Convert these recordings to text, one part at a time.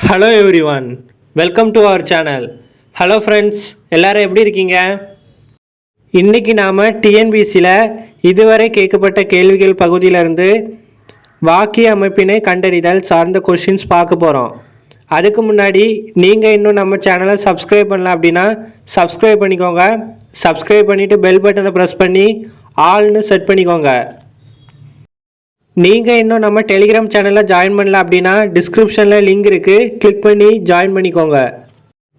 Hello every one welcome to our channel hello friends எல்லோரும் எப்படி இருக்கீங்க? இன்றைக்கி நாம் டிஎன்பிசியில் இதுவரை கேட்கப்பட்ட கேள்விகள் பகுதியிலிருந்து வாக்கிய அமைப்பினை கண்டறிதல் சார்ந்த கொஷின்ஸ் பார்க்க போகிறோம் அதுக்கு முன்னாடி நீங்கள் இன்னும் நம்ம சேனலை சப்ஸ்கிரைப் பண்ணல அப்படின்னா சப்ஸ்கிரைப் பண்ணிக்கோங்க. சப்ஸ்கிரைப் பண்ணிவிட்டு பெல் பட்டனை ப்ரெஸ் பண்ணி ஆல்னு செட் பண்ணிக்கோங்க. நீங்கள் இன்னும் நம்ம டெலிகிராம் சேனலில் ஜாயின் பண்ணல அப்படின்னா டிஸ்கிரிப்ஷனில் லிங்க் இருக்குது கிளிக் பண்ணி ஜாயின் பண்ணிக்கோங்க.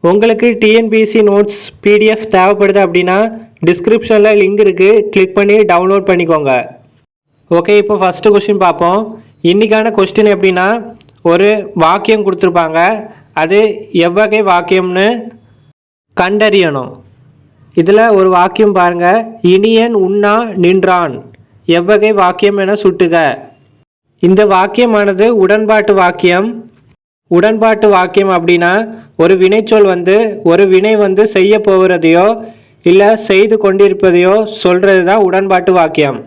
உங்களுக்கு டிஎன்பிஎஸ்சி நோட்ஸ் பிடிஎஃப் தேவைப்படுது அப்படின்னா டிஸ்கிரிப்ஷனில் லிங்க் இருக்குது கிளிக் பண்ணி டவுன்லோட் பண்ணிக்கோங்க. ஓகே இப்போ ஃபஸ்ட்டு கொஸ்டின் பார்ப்போம். இன்றைக்கான கொஸ்டின் எப்படின்னா ஒரு வாக்கியம் கொடுத்துருப்பாங்க. அது எவ்வகை வாக்கியம்னு கண்டறியணும். இதில் ஒரு வாக்கியம் பாருங்கள் இனியன் உண்ணா நின்றான். எவ்வகை வாக்கியம் என சுட்டுக. இந்த வாக்கியமானது உடன்பாட்டு வாக்கியம். உடன்பாட்டு வாக்கியம் அப்படின்னா ஒரு வினைச்சொல் வந்து ஒரு வினை வந்து செய்ய போகிறதையோ இல்லை செய்து கொண்டிருப்பதையோ சொல்கிறது தான் உடன்பாட்டு வாக்கியம்.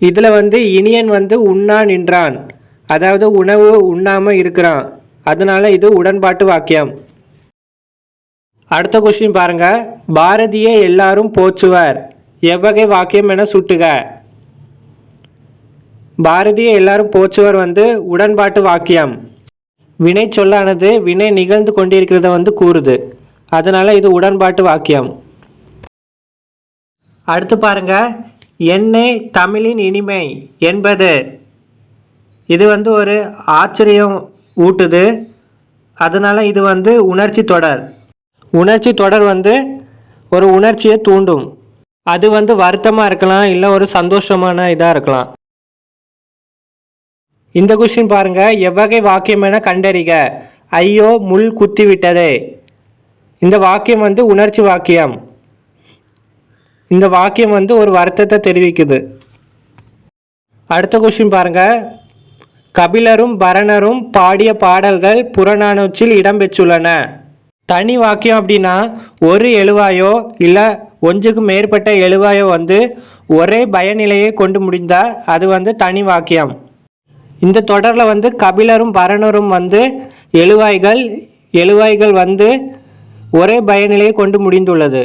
இதில் வந்து இனியன் வந்து உண்ணா நின்றான். அதாவது உணவு உண்ணாமல் இருக்கிறான். அதனால இது உடன்பாட்டு வாக்கியம். அடுத்த கொஸ்டின் பாருங்க. பாரதியை எல்லாரும் போச்சுவர் எவ்வகை வாக்கியம் என சுட்டுக. பாரதியை எல்லாரும் போச்சுவர் வந்து உடன்பாட்டு வாக்கியம். வினை சொல்லானது வினை நிகழ்ந்து கொண்டிருக்கிறத வந்து கூறுது. அதனால் இது உடன்பாட்டு வாக்கியம். அடுத்து பாருங்க. என்னை தமிழின் இனிமை என்பது. இது வந்து ஒரு ஆச்சரியம் ஊட்டுது. அதனால் இது வந்து உணர்ச்சி தொடர். உணர்ச்சி தொடர் வந்து ஒரு உணர்ச்சியை தூண்டும். அது வந்து வருத்தமாக இருக்கலாம் இல்லை ஒரு சந்தோஷமான இதாக இருக்கலாம். இந்த கொஸ்டின் பாருங்கள் எவ்வகை வாக்கியம் என கண்டறிக. ஐயோ முள் குத்தி விட்டதே இந்த வாக்கியம் வந்து உணர்ச்சி வாக்கியம். இந்த வாக்கியம் வந்து ஒரு வருத்தத்தை தெரிவிக்குது. அடுத்த கொஸ்டின் பாருங்கள் கபிலரும் பரணரும் பாடிய பாடல்கள் புறநானூற்றில் இடம்பெற்றுள்ளன. தனி வாக்கியம் அப்படின்னா ஒரு எழுவாயோ இல்லை ஒன்றுக்கு மேற்பட்ட எழுவாயோ வந்து ஒரே பயநிலையை கொண்டு முடிந்தால் அது வந்து தனி வாக்கியம். இந்த தொடரில் வந்து கபிலரும் பரணரும் வந்து எழுவாய்கள் எழுவாய்கள் வந்து ஒரே பயனிலையை கொண்டு முடிந்துள்ளது.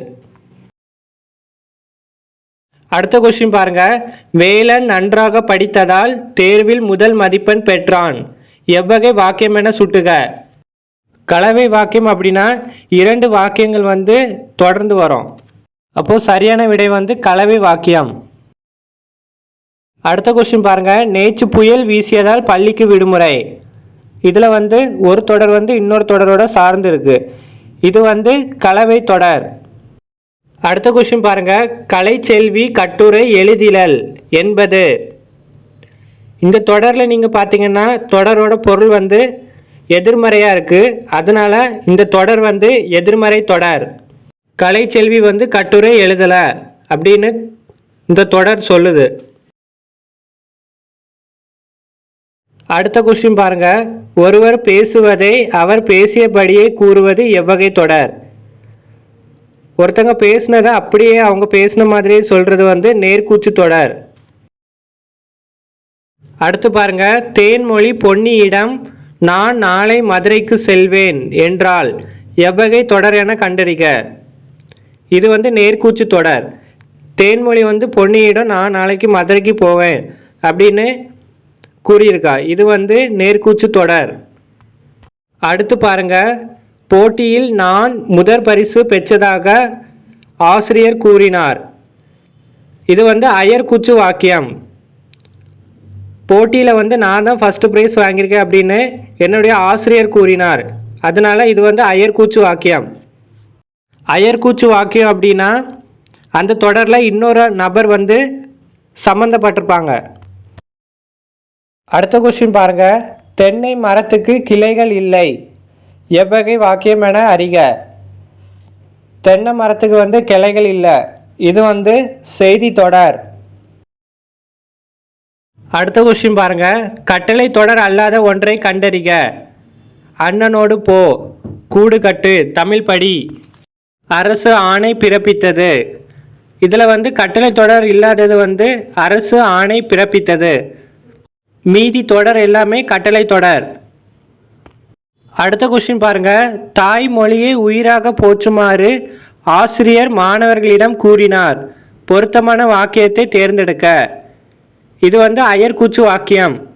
அடுத்த கொஸ்டின் பாருங்க. வேலன் நன்றாக படித்ததால் தேர்வில் முதல் மதிப்பெண் பெற்றான். எவ்வகை வாக்கியம் என சுட்டுக. கலவை வாக்கியம் அப்படின்னா இரண்டு வாக்கியங்கள் வந்து தொடர்ந்து வரும். அப்போது சரியான விடை வந்து கலவை வாக்கியம். அடுத்த கொஸ்டின் பாருங்க. நேற்று புயல் வீசியதால் பள்ளிக்கு விடுமுறை. இதில் வந்து ஒரு தொடர் வந்து இன்னொரு தொடரோட சார்ந்து இருக்கு. இது வந்து கலவை தொடர். அடுத்த கொஸ்டின் பாருங்க. கலைச்செல்வி கட்டுரை எழுதிலல் என்பது. இந்த தொடரில் நீங்கள் பார்த்தீங்கன்னா தொடரோட பொருள் வந்து எதிர்மறையாக இருக்குது அதனால் இந்த தொடர் வந்து எதிர்மறை தொடர். கலைச்செல்வி வந்து கட்டுரை எழுதலை அப்படின்னு இந்த தொடர் சொல்லுது. அடுத்த கொஸ்டின் பாருங்க. ஒருவர் பேசுவதை அவர் பேசியபடியே கூறுவது எவ்வகை தொடர்? ஒருத்தங்க பேசுனதை அப்படியே அவங்க பேசின மாதிரியே சொல்றது வந்து நேர்கூச்சு தொடர். அடுத்து பாருங்க. தேன்மொழி பொன்னியிடம் நான் நாளை மதுரைக்கு செல்வேன் என்றால் எவ்வகை தொடர் என கண்டறிக. இது வந்து நேர்கூச்சு தொடர். தேன்மொழி வந்து பொன்னியிடம் நான் நாளைக்கு மதுரைக்கு போவேன் அப்படின்னு கூறியிருக்கா. இது வந்து நேர்கூச்சு தொடர். அடுத்து பாருங்க. போட்டியில் நான் முதற் பரிசு பெற்றதாக ஆசிரியர் கூறினார். இது வந்து அயர்கூச்சு வாக்கியம். போட்டியில் வந்து நான் தான் ஃபஸ்ட்டு ப்ரைஸ் வாங்கியிருக்கேன் அப்படின்னு என்னுடைய ஆசிரியர் கூறினார். அதனால இது வந்து அயர்கூச்சு வாக்கியம். அயர்கூச்சு வாக்கியம் அப்படின்னா அந்த தொடரில் இன்னொரு நபர் வந்து சம்மந்தப்பட்டிருப்பாங்க அடுத்த கொஸ்டின் பாருங்க. தென்னை மரத்துக்கு கிளைகள் இல்லை. எவ்வகை வாக்கியம் என அறிக. தென்னை மரத்துக்கு வந்து கிளைகள் இல்லை. இது வந்து செய்தி தொடர். அடுத்த கொஸ்டின் பாருங்க. கட்டளை தொடர் அல்லாத ஒன்றை கண்டறிக. அண்ணனோடு போ. கூடு கட்டு. தமிழ் படி. அரசு ஆணை பிறப்பித்தது. இதில் வந்து கட்டளை தொடர் இல்லாதது வந்து அரசு ஆணை பிறப்பித்தது. மீதி தொடர் எல்லாமே கட்டளை தொடர். அடுத்த கொஸ்டின் பாருங்க. தாய்மொழியை உயிராக போற்றுமாறு ஆசிரியர் மாணவர்களிடம் கூறினார். பொருத்தமான வாக்கியத்தை தேர்ந்தெடுக்க. இது வந்து அயர்கூச்சு வாக்கியம்.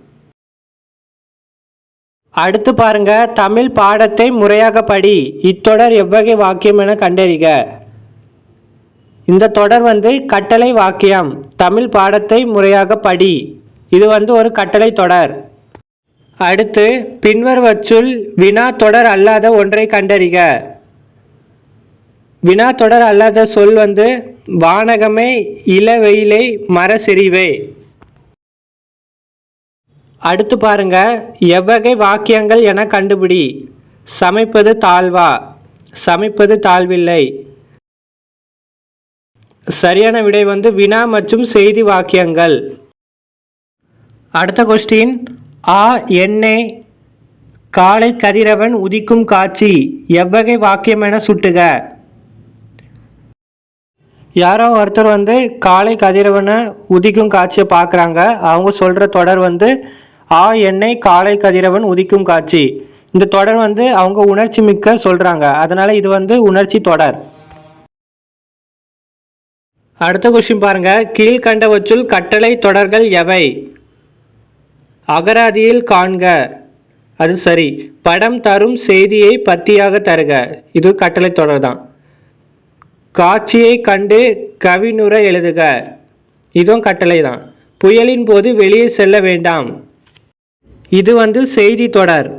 அடுத்து பாருங்க. தமிழ் பாடத்தை முறையாக படி. இத்தொடர் எவ்வகை வாக்கியம் என கண்டறிக. இந்த தொடர் வந்து கட்டளை வாக்கியம். தமிழ் பாடத்தை முறையாக படி. இது வந்து ஒரு கட்டளை தொடர். அடுத்து பின்வருவச்சுள் வினா தொடர் அல்லாத ஒன்றை கண்டறிக. வினா தொடர் அல்லாத சொல் வந்து வானகமே இளவெயிலை மரசெறிவே அடுத்து பாருங்க எவ்வகை வாக்கியங்கள் என கண்டுபிடி. சமைப்பது தாழ்வா. சமைப்பது தாழ்வில்லை. சரியான விடை வந்து வினா மற்றும் செய்தி வாக்கியங்கள். அடுத்த கொஸ்டின் ஆ எண்ணே. காலை கதிரவன் உதிக்கும் காட்சி. எவ்வகை வாக்கியம் என சுட்டுக. யாரோ ஒருத்தர் வந்து காலை கதிரவனை உதிக்கும் காட்சியை பார்க்குறாங்க. அவங்க சொல்கிற தொடர் வந்து ஆ எண்ணெய் காலை கதிரவன் உதிக்கும் காட்சி. இந்த தொடர் வந்து அவங்க உணர்ச்சி மிக்க சொல்கிறாங்க அதனால் இது வந்து உணர்ச்சி தொடர். அடுத்த கொஸ்டின் பாருங்கள் கீழ்கண்டவற்றுள் கட்டளை தொடர்கள் எவை? அகராதியில் காண்க. அது சரி. படம் தரும் செய்தியை பத்தியாக தருக. இது கட்டளை தொடர் தான் காட்சியை கண்டு கவினுரை எழுதுக. இதுவும் கட்டளை தான் புயலின் போது வெளியே செல்ல வேண்டாம். இது வந்து செய்தி தொடர்.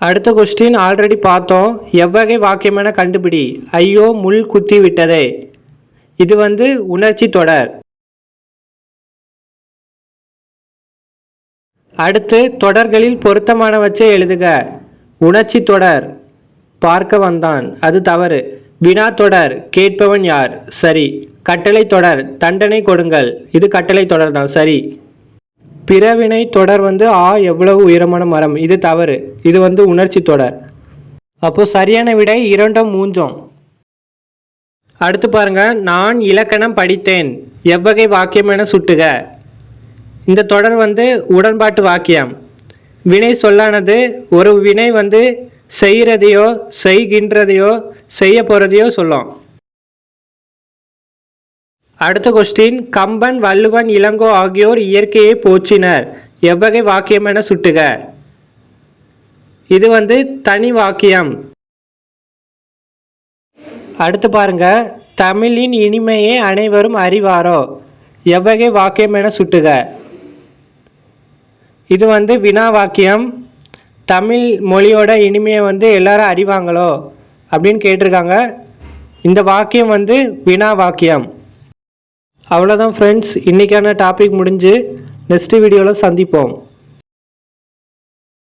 அடுத்த கொஸ்டின் ஆல்ரெடி பார்த்தோம். எவ்வகை வாக்கியமென கண்டுபிடி. ஐயோ முள் குத்தி விட்டதே. இது வந்து உணர்ச்சி தொடர். அடுத்து தொடர்களில் பொருத்தமானவற்றை எழுதுக. உணர்ச்சி தொடர். பார்க்க வந்தான் அது தவறு. வினா தொடர். கேட்பவன் யார்? சரி. கட்டளை தொடர். தண்டனை கொடுங்கள். இது கட்டளை தொடர் தான். சரி. பிறவினை தொடர் வந்து ஆ எவ்வளவு உயரமான மரம்? இது தவறு. இது வந்து உணர்ச்சி தொடர். அப்போது சரியான விடை இரண்டும் மூன்றும். அடுத்து பாருங்க. நான் இலக்கணம் படித்தேன். எவ்வகை வாக்கியம் என சுட்டுக. இந்த தொடர் வந்து உடன்பாட்டு வாக்கியம். வினை சொல்லானது ஒரு வினை வந்து செய்கிறதையோ செய்கின்றதையோ செய்ய போகிறதையோ சொல்லும். அடுத்த கொஸ்டின் கம்பன் வள்ளுவன் இளங்கோ ஆகியோர் இயற்கையை போற்றினர். எவ்வகை வாக்கியம் என சுட்டுக. இது வந்து தனி வாக்கியம். அடுத்து பாருங்க தமிழின் இனிமையை அனைவரும் அறிவாரோ? எவ்வகை வாக்கியம் என சுட்டுக. இது வந்து வினா வாக்கியம். தமிழ் மொழியோட இனிமையை வந்து எல்லாரும் அறிவாங்களோ? அப்படின்னு கேட்டிருக்காங்க. இந்த வாக்கியம் வந்து வினா வாக்கியம். அவ்வளோதான் ஃப்ரெண்ட்ஸ் இன்றைக்கான டாபிக் முடிஞ்சு நெக்ஸ்ட் வீடியோவில் சந்திப்போம்.